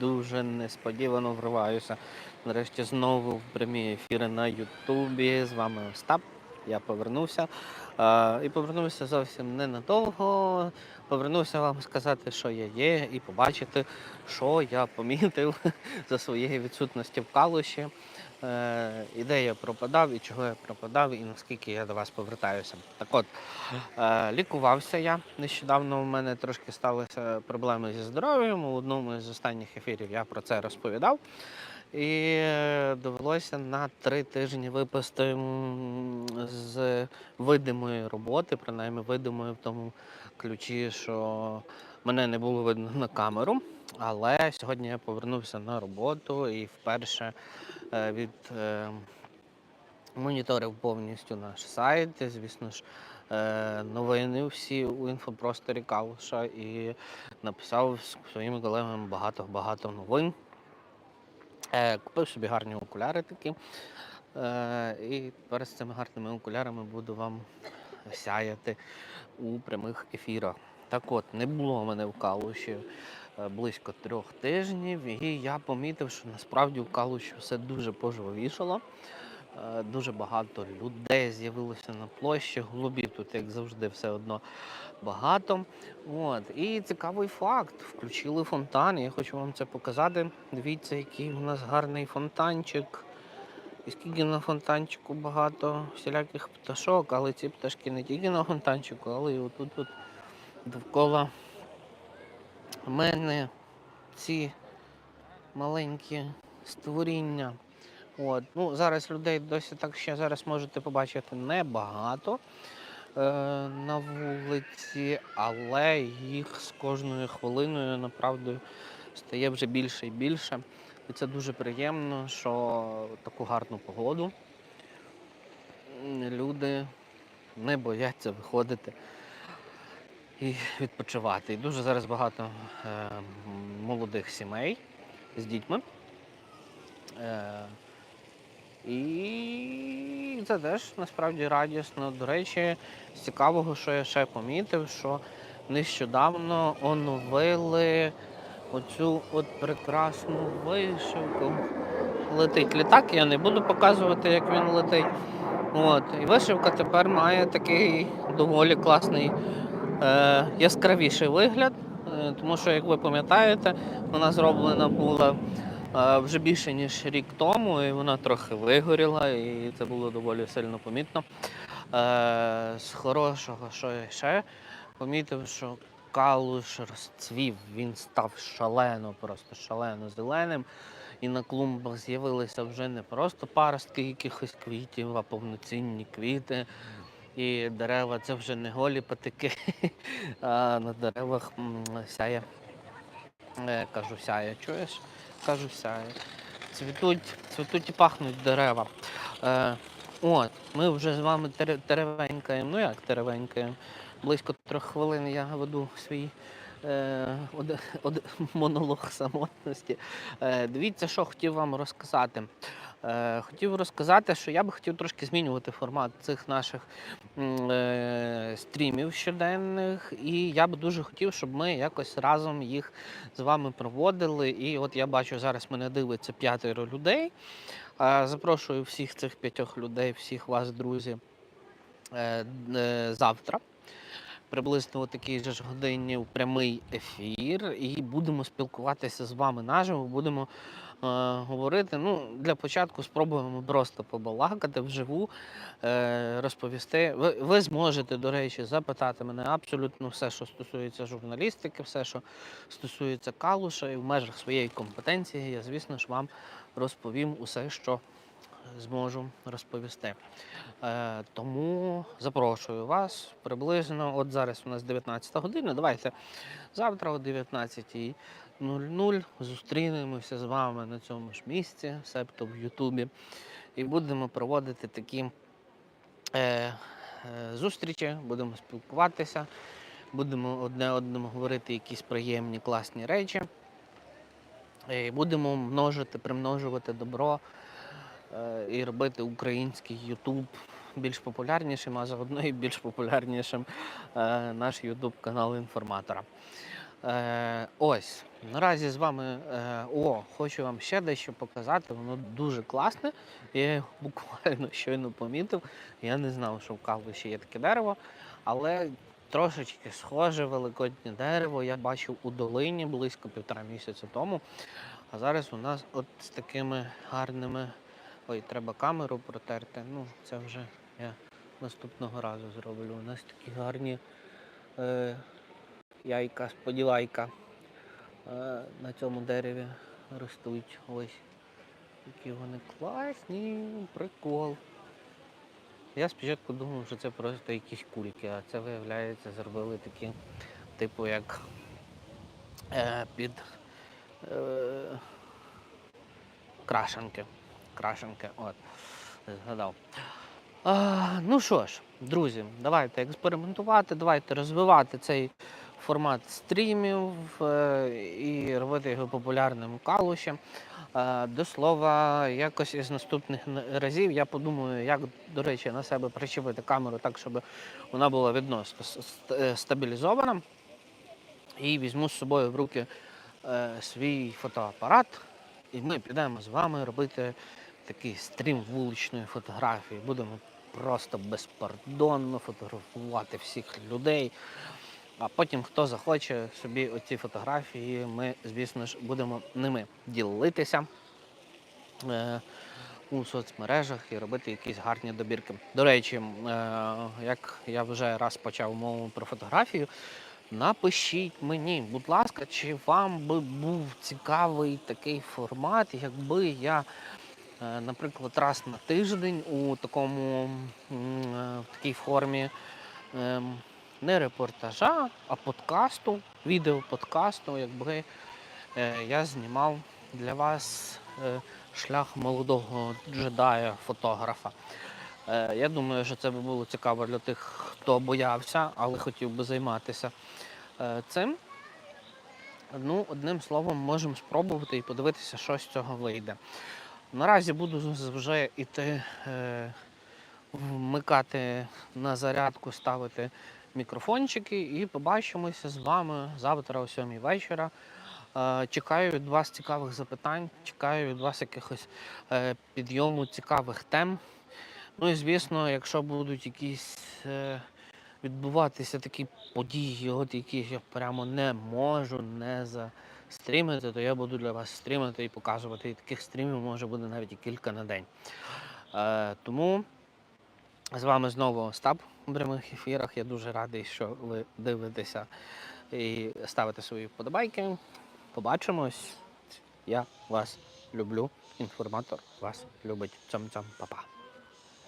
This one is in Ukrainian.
дуже несподівано вриваюся. Нарешті знову в прямі ефіри на Ютубі. З вами Остап. Я повернувся. І повернувся зовсім ненадовго. Повернувся вам сказати, що я є, і побачити, що я помітив за своєї відсутності в калуші. Е, і де я пропадав, і чого я пропадав, і наскільки я до вас повертаюся. Так от, е, лікувався я. Нещодавно у мене трошки сталися проблеми зі здоров'ям. У одному з останніх ефірів я про це розповідав. І е, довелося на три тижні випасти з видимої роботи, принаймні видимої в тому ключі, що мене не було видно на камеру. Але сьогодні я повернувся на роботу і вперше е, від е, моніторив повністю наш сайт. Звісно ж, е, новини всі у інфопросторі Калуша і написав з своїми колегами багато-багато новин. Купив собі гарні окуляри такі. І з цими гарними окулярами буду вам сяяти у прямих ефірах. Так от, не було мене в Калуші е, близько трьох тижнів, і я помітив, що насправді в Калуші все дуже пожвавішало. Е, Дуже багато людей з'явилося на площі. Голубів тут, як завжди, все одно багато. От. І цікавий факт: включили фонтан. Я хочу вам це показати. Дивіться, який у нас гарний фонтанчик. І скільки на фонтанчику багато всіляких пташок, але ці пташки не тільки на фонтанчику, але й отут от довкола мене ці маленькі створіння. От. Ну, зараз людей досі так ще зараз можете побачити небагато е, на вулиці, але їх з кожною хвилиною направду стає вже більше і більше. І це дуже приємно, що таку гарну погоду люди не бояться виходити і відпочивати. І дуже зараз багато е, молодих сімей з дітьми. Е, і це теж насправді радісно. До речі, з цікавого, що я ще помітив, що нещодавно оновили оцю от прекрасну вишивку. Летить літак, я не буду показувати, як він летить. От. І вишивка тепер має такий доволі класний е, яскравіший вигляд. Е, тому що, як ви пам'ятаєте, вона зроблена була е, вже більше ніж рік тому, і вона трохи вигоріла, і це було доволі сильно помітно. Е, з хорошого, що я ще помітив, що калуш розцвів, він став шалено, просто шалено зеленим. І на клумбах з'явилися вже не просто паростки якихось квітів, а повноцінні квіти. І дерева це вже не голі патики, а на деревах сяє. Е, кажу, сяє, чуєш? Кажу, сяє. Цвітуть, цвітуть і пахнуть дерева. Е, от, ми вже з вами тере- теревенькаємо. Ну як теревенькаємо? Близько трьох хвилин я веду свій е, од, од, монолог самотності. Е, дивіться, що хотів вам розказати. Е, хотів розказати, що я би хотів трошки змінювати формат цих наших е, стрімів щоденних, і я би дуже хотів, щоб ми якось разом їх з вами проводили. І от я бачу, зараз мене дивиться п'ятеро людей. Е, Запрошую всіх цих п'ятьох людей, всіх вас, друзі, е, е, завтра. Приблизно о такій же ж годині в прямий ефір, і будемо спілкуватися з вами наживо. Будемо говорити. Ну, для початку спробуємо просто побалакати вживу, е, розповісти. Ви, ви зможете, до речі, запитати мене абсолютно все, що стосується журналістики, все, що стосується калуша, і в межах своєї компетенції, я, звісно ж, вам розповім усе, що зможу розповісти. Е, тому запрошую вас приблизно. От зараз у нас 19 година. Давайте завтра о 19.00 зустрінемося з вами на цьому ж місці, себто в Ютубі, і будемо проводити такі е, е, зустрічі, будемо спілкуватися, будемо одне одному говорити якісь приємні, класні речі. І будемо множити, примножувати добро е, і робити український Ютуб більш популярнішим, а заодно і більш популярнішим е, наш Ютуб канал інформатора. Е, ось, наразі з вами е, о, хочу вам ще дещо показати. Воно дуже класне. Я його буквально щойно помітив. Я не знав, що в Калуші є таке дерево, але трошечки схоже великоднє дерево я бачив у долині близько півтора місяця тому. А зараз у нас от з такими гарними. Ой, треба камеру протерти. Ну, це вже я наступного разу зроблю. У нас такі гарні е, яйка, сподівайка е, на цьому дереві ростуть. Ось. Які вони класні, прикол. Я спочатку думав, що це просто якісь кульки, а це виявляється, зробили такі, типу, як е, під е, крашенки. Крашенки, от, згадав. А, ну що ж, друзі, давайте експериментувати, давайте розвивати цей формат стрімів е, і робити його популярним у. Е, До слова, якось із наступних разів я подумаю, як, до речі, на себе причепити камеру так, щоб вона була відносно е, стабілізована. І візьму з собою в руки свій фотоапарат, і ми підемо з вами робити такий стрім вуличної фотографії. Будемо просто безпардонно фотографувати всіх людей. А потім, хто захоче собі оці фотографії, ми, звісно ж, будемо ними ділитися е, у соцмережах і робити якісь гарні добірки. До речі, е, як я вже раз почав мову про фотографію, напишіть мені, будь ласка, чи вам би був цікавий такий формат, якби я е, наприклад, раз на тиждень у такому е, в такій формі ем, не репортажа, а подкасту, відеоподкасту, якби е, я знімав для вас е, шлях молодого джедая, фотографа. Е, Я думаю, що це би було цікаво для тих, хто боявся, але хотів би займатися цим. Ну, одним словом, можемо спробувати і подивитися, що з цього вийде. Наразі буду вже іти е, вмикати на зарядку, ставити мікрофончики і побачимося з вами завтра о 7 вечора. Е, чекаю від вас цікавих запитань, чекаю від вас якихось е, підйому цікавих тем. Ну і звісно, якщо будуть якісь е, відбуватися такі події, от які я прямо не можу не застрімити, то я буду для вас стрімити і показувати. І таких стрімів може бути навіть і кілька на день. Тому з вами знову Остап у прямих ефірах. Я дуже радий, що ви дивитеся і ставите свої вподобайки. Побачимось. Я вас люблю. Інформатор вас любить. Цьом-цьом, па-па.